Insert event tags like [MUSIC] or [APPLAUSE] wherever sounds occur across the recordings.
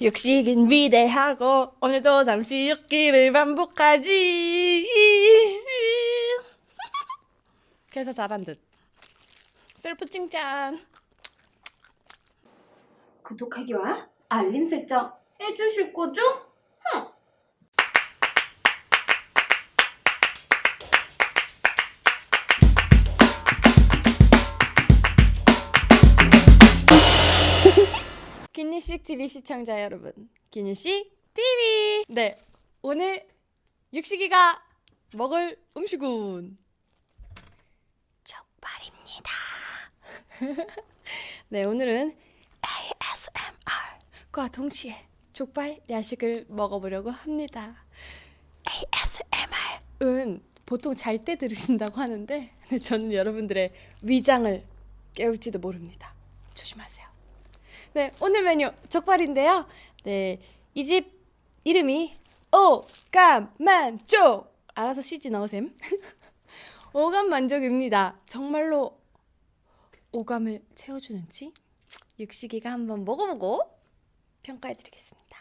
육식은 위대하고 오늘도 잠시 육기를 반복하지. [LAUGHS] 그래서 잘한 듯. 셀프 칭찬. 구독하기와 알림 설정 해주실 거죠? 흠. 기니식 TV 시청자 여러분, 기니식 TV. 네, 오늘 육식이가 먹을 음식은 족발입니다. [LAUGHS] 네, 오늘은 ASMR과 동시에 족발 야식을 먹어보려고 합니다. ASMR은 보통 잘 때 들으신다고 하는데 네, 저는 여러분들의 위장을 깨울지도 모릅니다. 조심하세요. 네, 오늘 메뉴 족발인데요. 네, 이 집 이름이 오감만족. 알아서 CG 넣으셈. [LAUGHS] 오감만족입니다. 정말로 오감을 채워주는지 육식이가 한번 먹어보고 평가해드리겠습니다.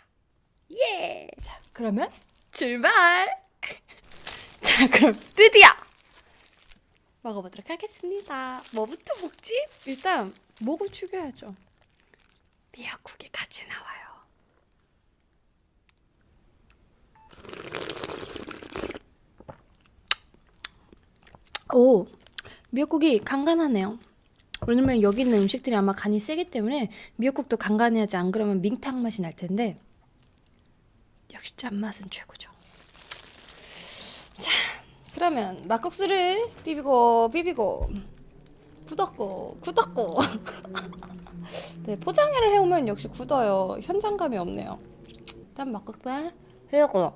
예! 자, 그러면 출발! [LAUGHS] 자, 그럼 드디어 먹어보도록 하겠습니다. 뭐부터 먹지? 일단 목을 죽여야죠. 미역국이 같이 나와요. 오, 미역국이 간간하네요. 왜냐면 여기 있는 음식들이 아마 간이 세기 때문에 미역국도 간간해야지 안 그러면 밍탕 맛이 날 텐데 역시 짠맛은 최고죠. 자, 그러면 막국수를 비비고 비비고 굳었고 굳었고 [LAUGHS] 네, 포장을 해오면 역시 굳어요. 현장감이 없네요. 일단 막국수 해고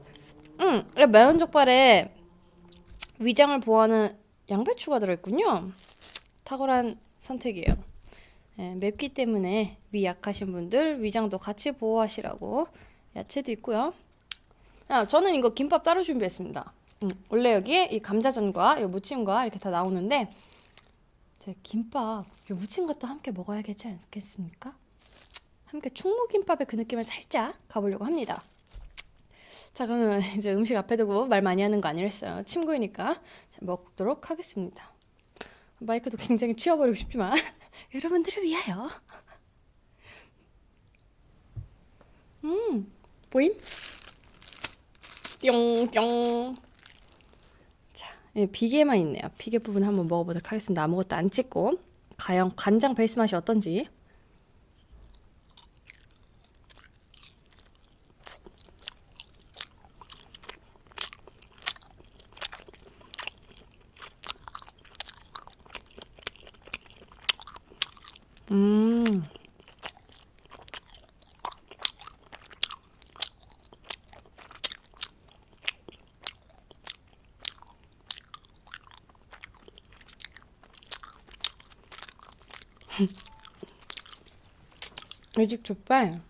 음, 이 매운 족발에 위장을 보호하는 양배추가 들어있군요. 탁월한 선택이에요. 예, 맵기 때문에 위 약하신 분들 위장도 같이 보호하시라고 야채도 있고요. 아, 저는 이거 김밥 따로 준비했습니다. 음, 원래 여기에 이 감자전과 이 무침과 이렇게 다 나오는데 제 김밥 이 무침과 또 함께 먹어야겠지 않겠습니까? 함께 충무김밥의 그 느낌을 살짝 가보려고 합니다. 자, 그러면 [LAUGHS] 이제 음식 앞에 두고 말 많이 하는 거 아니랬어요. 침구이니까 자, 먹도록 하겠습니다. 마이크도 굉장히 치워버리고 싶지만 [LAUGHS] 여러분들을 위하여. 음, 보임? 뿅뿅. 자, 예, 비계만 있네요. 비계 부분 한번 먹어보도록 하겠습니다. 아무것도 안 찍고 과연 간장 베이스 맛이 어떤지. 음. 이 집 족발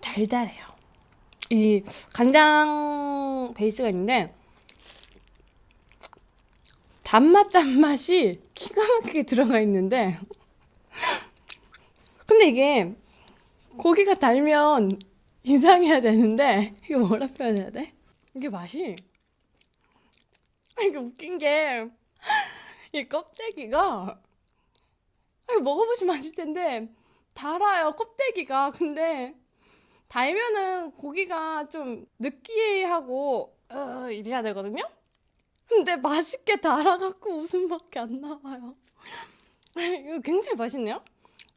달달해요. 이 간장 베이스가 있는데 단맛 짠맛이 기가 막히게 들어가 있는데 [LAUGHS] 근데 이게 고기가 달면 이상해야 되는데 이거 뭐라 표현해야 돼? 이게 맛이 [LAUGHS] 이게 웃긴 게 이 껍데기가 먹어보시면 아실 텐데 달아요 껍데기가. 근데 달면은 고기가 좀 느끼하고 어, 이래야 되거든요? 근데 맛있게 달아갖고 웃음밖에 안 나와요. 이거 굉장히 맛있네요.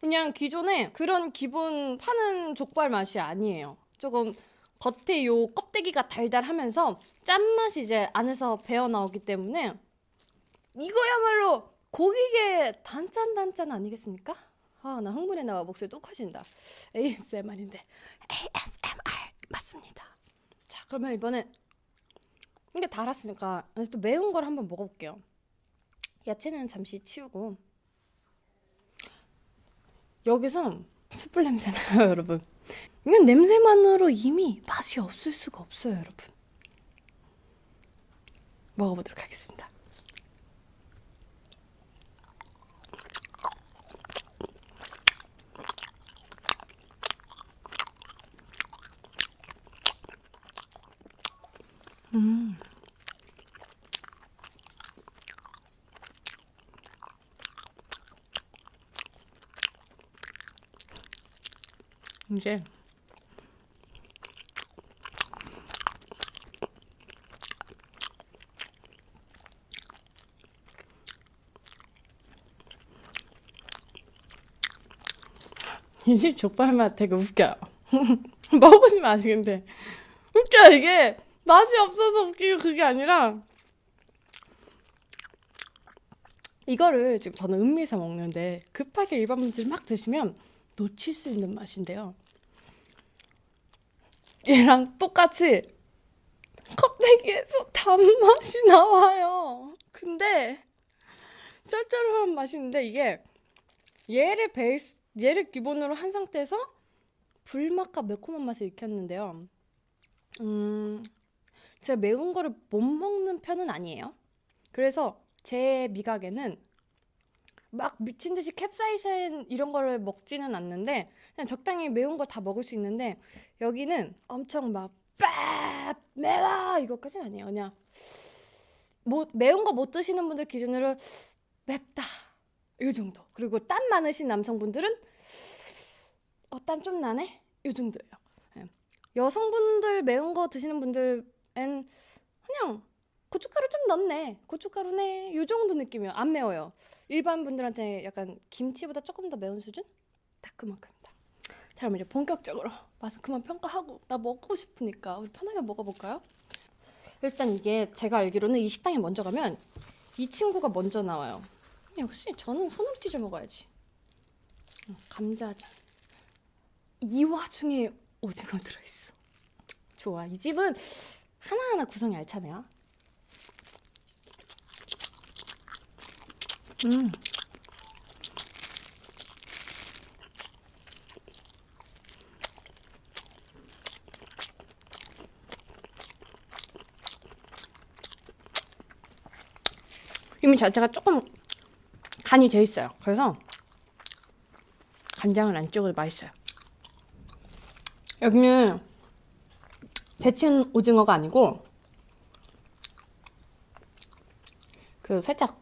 그냥 기존에 그런 기본 파는 족발 맛이 아니에요. 조금 겉에 요 껍데기가 달달하면서 짠맛이 이제 안에서 배어 나오기 때문에 이거야말로 고기계 단짠 단짠 아니겠습니까? 아, 나 흥분해 나와 목소리 또 커진다. ASMR인데 ASMR 맞습니다. 자, 그러면 이번엔 이게 달았으니까 또 매운 걸 한번 먹어볼게요. 야채는 잠시 치우고 여기서 숯불 냄새 나요, [LAUGHS] 여러분. 이건 냄새만으로 이미 맛이 없을 수가 없어요, 여러분. 먹어보도록 하겠습니다. 이제 이집 족발 맛 되게 웃겨요. [LAUGHS] 먹어보시면 아시겠는데 웃겨 이게 맛이 없어서 웃기고 그게 아니라 이거를 지금 저는 음미해서 먹는데 급하게 일반 분들 막 드시면 놓칠 수 있는 맛인데요. 얘랑 똑같이 껍데기에서 단맛이 나와요. 근데 쩔쩔한 맛인데 이게 얘를 베이스 얘를 기본으로 한 상태에서 불맛과 매콤한 맛을 익혔는데요. 음, 제가 매운 거를 못 먹는 편은 아니에요. 그래서 제 미각에는 막 미친 듯이 캡사이신 이런 거를 먹지는 않는데 그냥 적당히 매운 거 다 먹을 수 있는데 여기는 엄청 막 빡 매워 이거까지는 아니에요. 그냥 뭐 매운 거 못 드시는 분들 기준으로 맵다 이 정도. 그리고 땀 많으신 남성분들은 어 땀 좀 나네 이 정도예요. 예. 여성분들 매운 거 드시는 분들은 그냥 고춧가루 좀 넣네. 고춧가루네. 요 정도 느낌이에요. 안 매워요. 일반 분들한테 약간 김치보다 조금 더 매운 수준? 딱 그만큼입니다. 자, 그럼 이제 본격적으로 맛은 그만 평가하고 나 먹고 싶으니까 우리 편하게 먹어볼까요? 일단 이게 제가 알기로는 이 식당에 먼저 가면 이 친구가 먼저 나와요. 역시 저는 손으로 먹어야지. 음, 감자전. 이 와중에 오징어 들어있어. 좋아. 이 집은 하나하나 구성이 알차네요. 음. 이미 자체가 조금 간이 돼 있어요. 그래서 간장을 안 찍어도 맛있어요. 여기는 데친 오징어가 아니고 그 살짝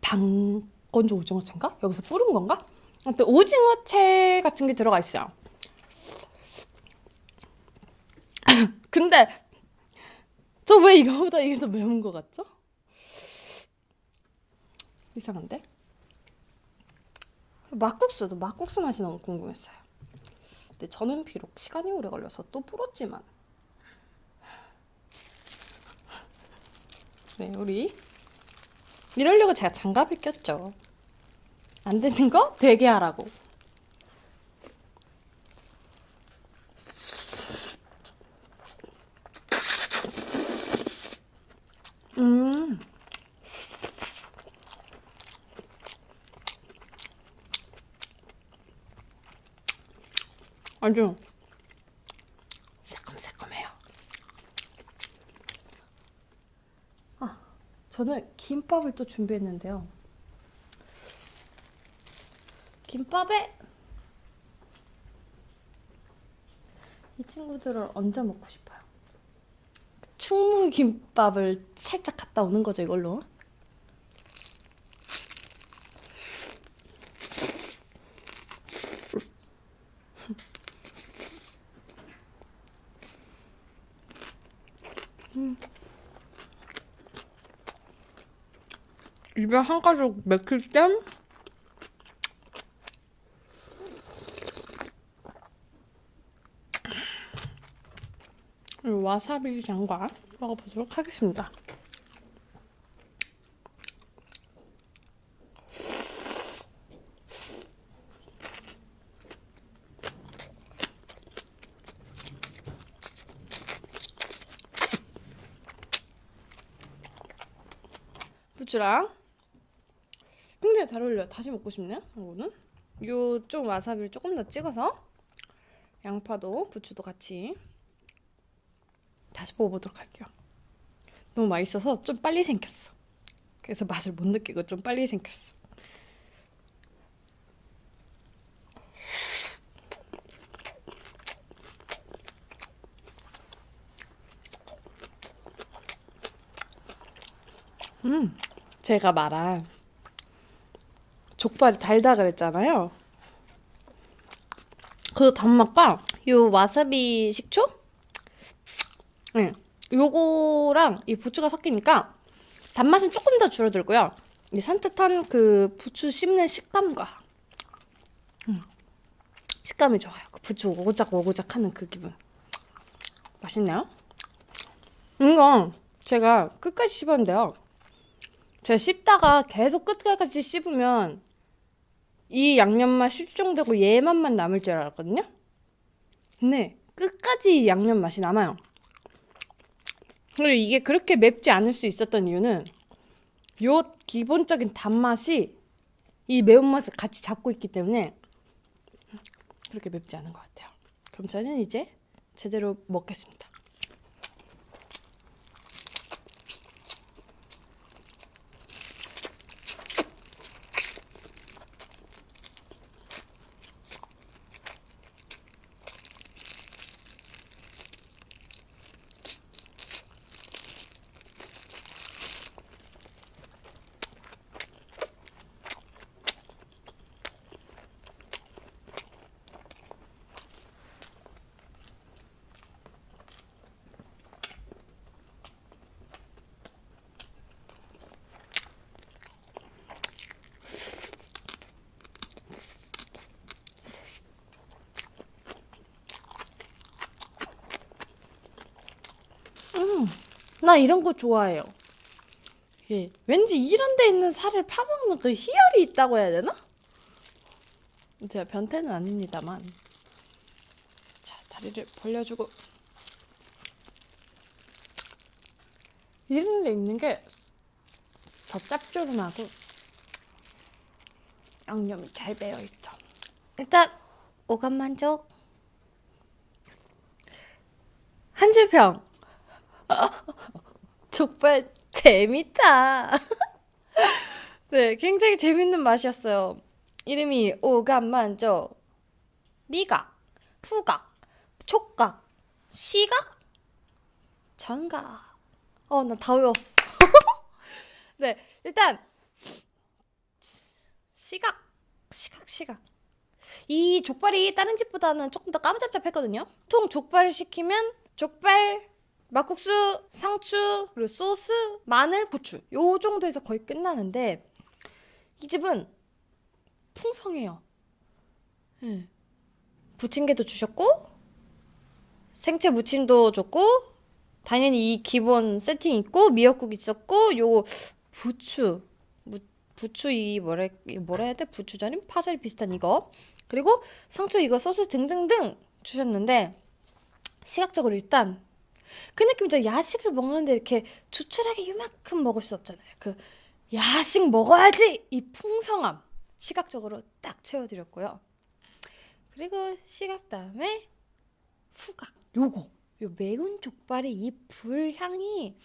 방건조 오징어채인가? 여기서 뿌른 건가? 아무튼 오징어채 같은 게 들어가 있어요. [LAUGHS] 근데 저 왜 이거보다 이게 더 매운 것 같죠? 이상한데? 막국수도 막국수 맛이 너무 궁금했어요. 근데 저는 비록 시간이 오래 걸려서 또 불었지만 네 우리 이러려고 제가 장갑을 꼈죠. 안 되는 거 되게 하라고. 음. 아주 새콤새콤해요. 아, 저는 김밥을 또 준비했는데요. 김밥에 이 친구들을 얹어 먹고 싶어요. 충무 김밥을 살짝 갖다 오는 거죠, 이걸로. 입에 한 가닥 맥힐 땐이 와사비 장과 먹어보도록 하겠습니다. 부추랑 잘 어울려요. 다시 먹고 싶네. 이거는 요좀 와사비를 조금 더 찍어서 양파도 부추도 같이 다시 먹어보도록 할게요. 너무 맛있어서 좀 빨리 생겼어. 그래서 맛을 못 느끼고 좀 빨리 생겼어. 음, 제가 말한 족발이 달다 그랬잖아요. 그 단맛과 요 와사비 식초? 네. 요거랑 이 부추가 섞이니까 단맛은 조금 더 줄어들고요. 이 산뜻한 그 부추 씹는 식감과 음, 식감이 좋아요. 그 부추 오고작 오고작 하는 그 기분. 맛있나요? 이거 제가 끝까지 씹었는데요. 제가 씹다가 계속 끝까지 씹으면 이 양념맛 실종되고 얘 맛만 남을 줄 알았거든요. 근데 끝까지 양념 맛이 남아요. 그리고 이게 그렇게 맵지 않을 수 있었던 이유는 요 기본적인 단맛이 이 매운맛을 같이 잡고 있기 때문에 그렇게 맵지 않은 것 같아요. 그럼 저는 이제 제대로 먹겠습니다. 나 이런 거 좋아해요. 이게 왠지 이런 데 있는 살을 파먹는 그 희열이 있다고 해야 되나? 제가 변태는 아닙니다만. 자, 다리를 벌려주고. 이런 데 있는 게 더 짭조름하고 양념이 잘 배어 있죠. 일단 오감 만족. 한 줄 평. [LAUGHS] 족발 재밌다. [LAUGHS] 네, 굉장히 재밌는 맛이었어요. 이름이 오감만족, 미각, 후각, 촉각, 시각, 전각. 어, 나 다 외웠어. [LAUGHS] 네, 일단 시각, 시각, 시각. 이 족발이 다른 집보다는 조금 더 까무잡잡했거든요. 보통 족발을 시키면 족발, 막국수, 상추, 그리고 소스, 마늘, 부추 요 정도에서 거의 끝나는데 이 집은 풍성해요. 예. 부침개도 주셨고 생채 무침도 줬고 당연히 이 기본 세팅 있고 미역국 있었고 요 부추 무, 부추 이 뭐라 이 뭐라 해야 돼 부추전임 파절 비슷한 이거 그리고 상추 이거 소스 등등등 주셨는데 시각적으로 일단 그 느낌이죠. 야식을 먹는데 이렇게 조촐하게 이만큼 먹을 수 없잖아요. 그 야식 먹어야지 이 풍성함 시각적으로 딱 채워드렸고요. 그리고 시각 다음에 후각 요거 요 매운 족발의 이 불향이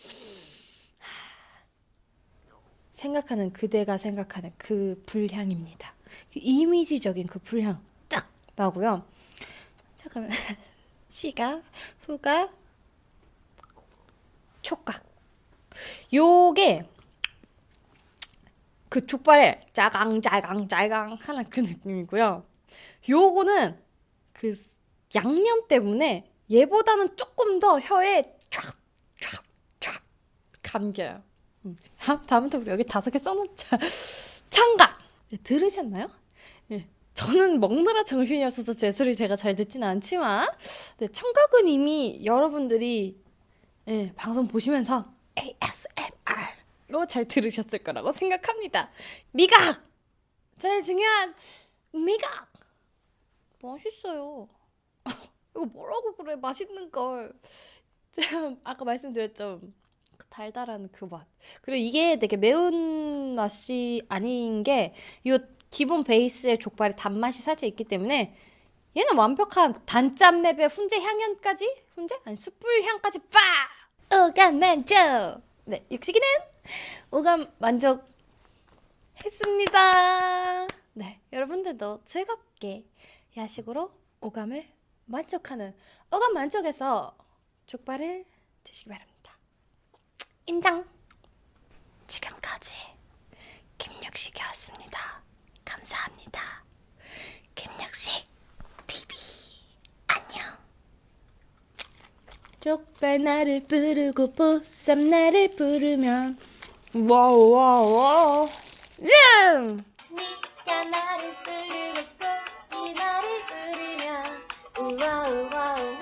생각하는 그대가 생각하는 그 불향입니다. 그 이미지적인 그 불향 딱 나고요. 잠깐만 [LAUGHS] 시각 후각 촉각. 요게 그 족발에 짜강 짜강 짜강 하는 그 느낌이고요. 요거는 그 양념 때문에 얘보다는 조금 더 혀에 촥촥촥 감겨요. 음. 다음부터 우리 여기 다섯 개 써놓자. [LAUGHS] 창각 네, 들으셨나요? 예. 저는 먹느라 정신이 없어서 제 소리 제가 잘 듣지는 않지만 네, 청각은 이미 여러분들이 예, 방송 보시면서 ASMR로 잘 들으셨을 거라고 생각합니다. 미각! 제일 중요한 미각! 맛있어요. [LAUGHS] 이거 뭐라고 그래? 맛있는 걸. 아까 말씀드렸죠. 그 달달한 그 맛. 그리고 이게 되게 매운 맛이 아닌 게, 요 기본 베이스의 족발에 단맛이 살짝 있기 때문에, 얘는 완벽한 단짠 맵의 훈제 향연까지? 훈제? 아니, 숯불 향까지 빠! 오감 만족! 네, 육식이는 오감 만족 했습니다. 네, 여러분들도 즐겁게 야식으로 오감을 만족하는 오감 만족에서 족발을 드시기 바랍니다. 인장! 지금까지 김육식이었습니다. 감사합니다. 김육식 TV 족발 나를 부르고 보쌈 나를 부르면. 와우 와우 와우. 예! 네가 나를 부르고 이 나를 부르면. 우와 우와 우와.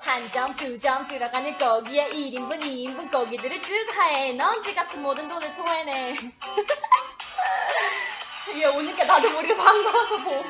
한점두 점 들어가는 거기에 1인분 2인분 고기들을 쭉 하해. 넌 지갑수 모든 돈을 토해내. [LAUGHS] 얘 오니까 나도 모르게 반가워서 뭐